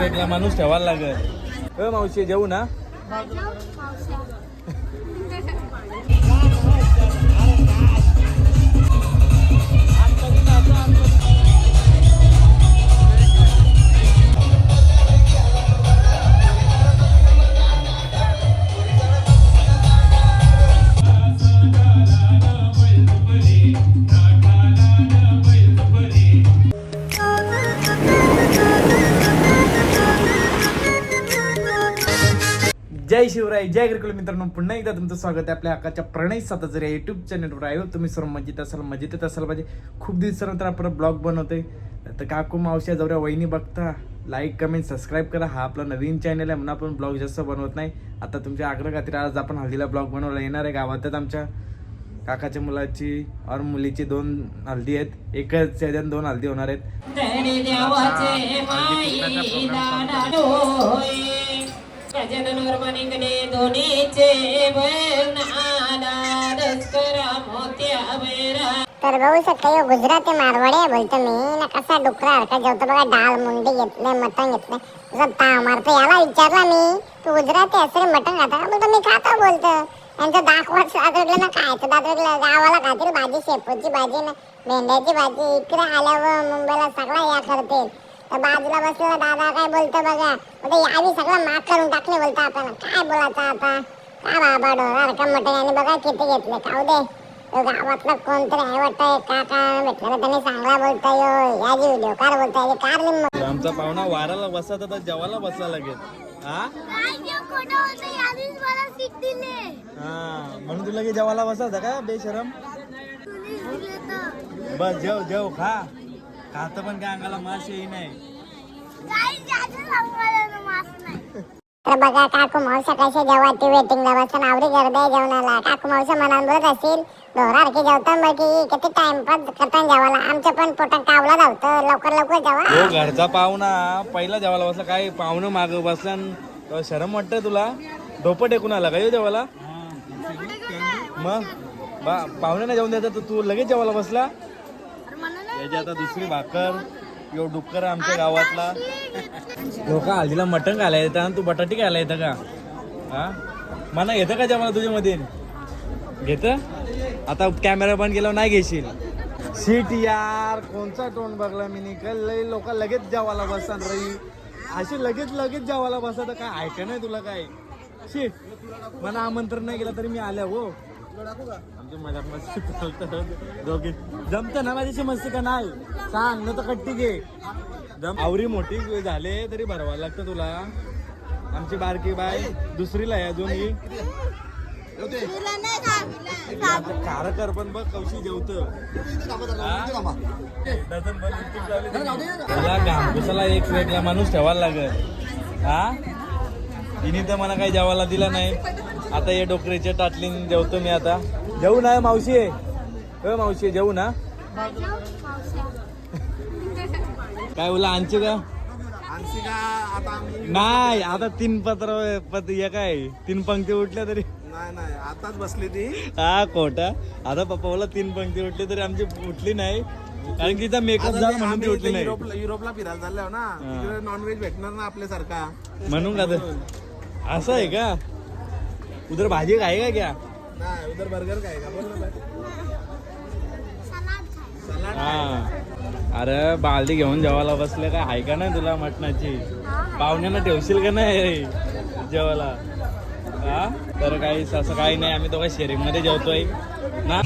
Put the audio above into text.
वेगळा माणूस ठेवायला लागेल. मावशी जेवू ना? शिवराय जय ग्रिकुल मित्रांनो पुन्हा एकदा तुमचं स्वागत आहे आपल्या हक्काच्या प्रणय साताचं या युट्यूब चॅनलवर आहे. तुम्ही सर्व मजेत असाल मजेत असाल. पाहिजे खूप दिवसानंतर आपण ब्लॉग बनवतोय. तर काकू मावश्या जवळ वहिनी बघता लाईक कमेंट सबस्क्राईब करा. हा आपला नवीन चॅनल आहे म्हणून आपण ब्लॉग जास्त बनवत नाही. आता तुमच्या आग्रह खातीर आज आपण हल्दीला ब्लॉग बनवला येणार आहे. गावातच आमच्या काकाच्या मुलाची और मुलीची दोन हल्दी आहेत. एकच याच्यात दोन हल्दी होणार आहेत. तरी देवाचे माई दोन्हीचे तर बघू शकता यो गुजराती मारवाडी बोलतो मी. ना कसा डुकरा हरका जेवतो बघा डाळ मुंडी घेतले मटण घेतले तुझा ताव मारतो याला विचारला मी. तू गुजराती असं रे मटण खाता का? बोलतो मी खाता बोलतो. यांचं दाखवत दात वेगळं ना खायचं तर दात वेगळं गावाला खातील भाजी शेपूची भाजी ना भेंड्याची भाजी. इकडे आल्यावर मुंबईला सगळा या करतील. तर बाजूला बसलेला दादा काय बोलतो बघा. बोलतो यावी सगळं माग करून टाकले बोलतो आपण काय बोलायचं आता? का बाबा डोळा मटण आणि बघा किती घेतले? खाऊ दे. तो गावातला कोणतरी आहे वाटतंय काका भेटला त्यांनी चांगला बोलताय याची व्हिडिओ कार बोलताय कार लिंब. आमचा पाहुणा वाराला बसला तर जेवायला बसला लागेल हा? हा म्हणून तुला की जेवायला बसायचं का बेशरम? बस जेव जेव खा. खात पण काय अंगाला मासे नाही. तर बघा काकू मावसा कशा जेवायची वेटिंगला बसून आवडी गर्दी आहे जेवणाला. काकू मावसा मनात बोलत असतील ढोरारखी जेवता मग की किती टाइमपास करता जेवायला. आमच्या पण पोटात कावला धावतं लवकर लवकर जेवा. हो घरचा पाहुणा पहिला जेवायला बसला काय पाहुणं माग बसला न शरम वाटतं तुला? डोपं टेकून आला काय जेवायला? मग? बा पाहुण्याने जेवण द्यायचं तर तू लगेच जेवायला बसला? याची आता दुसरी भाकर यो डुक्कर आमच्या गावातला. लोक हल्दीला मटण खायला येतं आणि तू बटाटी खायला येतं का? हा? मला येतं का जेवायला तुझ्या मध्ये घेत? आता कॅमेरा बंद केल्यावर नाही घेशील. सीट यार कोणचा टोन बघला मी निकल? लय लोक लगेच जेवायला बसतात रई असे लगेच लगेच जेवायला बसा तर काय ऐका नाही तुला काय? शी मला आमंत्रण नाही केलं तरी मी आल्या हो. आमची मजा मस्ती चालतं. दोघे. जमतं ना माझ्याशी मस्ती का नाही? सांग न तर कट्टी घे. जम आवरी मोठी झाले तरी भरवायला लागतं तुला. आमची बारकी बाय दुसरीला आहे अजून ही. कार कर पण बघ कवशी जेवत. मला घामपुसाला एक वेगळा माणूस ठेवायला लागत हा? तिने तर मला काही जेवायला दिला नाही. आता या डोकरीच्या टाटलीन जेवतो मी आता. जेवू ना मावशी. अ मावशी जेवू ना. काय बोला आणचे का नाही आता तीन पत्र पत हे काय? तीन पंक्ती उठल्या तरी. नाही नाही आताच बसली ती. हा खोटा. आता पप्पा बोला तीन पंक्ती उठली तरी आमची उठली नाही. कारण की मेकअप झाला म्हणून ती उठली नाही. युरोपला युरोपला फिरायला चाललो ना. तिकडे नॉनव्हेज भेटणार ना आपल्यासारखा. म्हणून का असं आहे का? उधर भाजी का क्या? नाही उधर बर्गर. सलाड हा। अरे बालदी घेऊन जेवायला बसले काय? आहे का नाही तुला मटणाची? पाहुण्यांना ठेवशील का नाही? जेवायला. हा? तर काही असं काही नाही आम्ही दोघं शेअरिंगमध्ये जेवतोय. ना?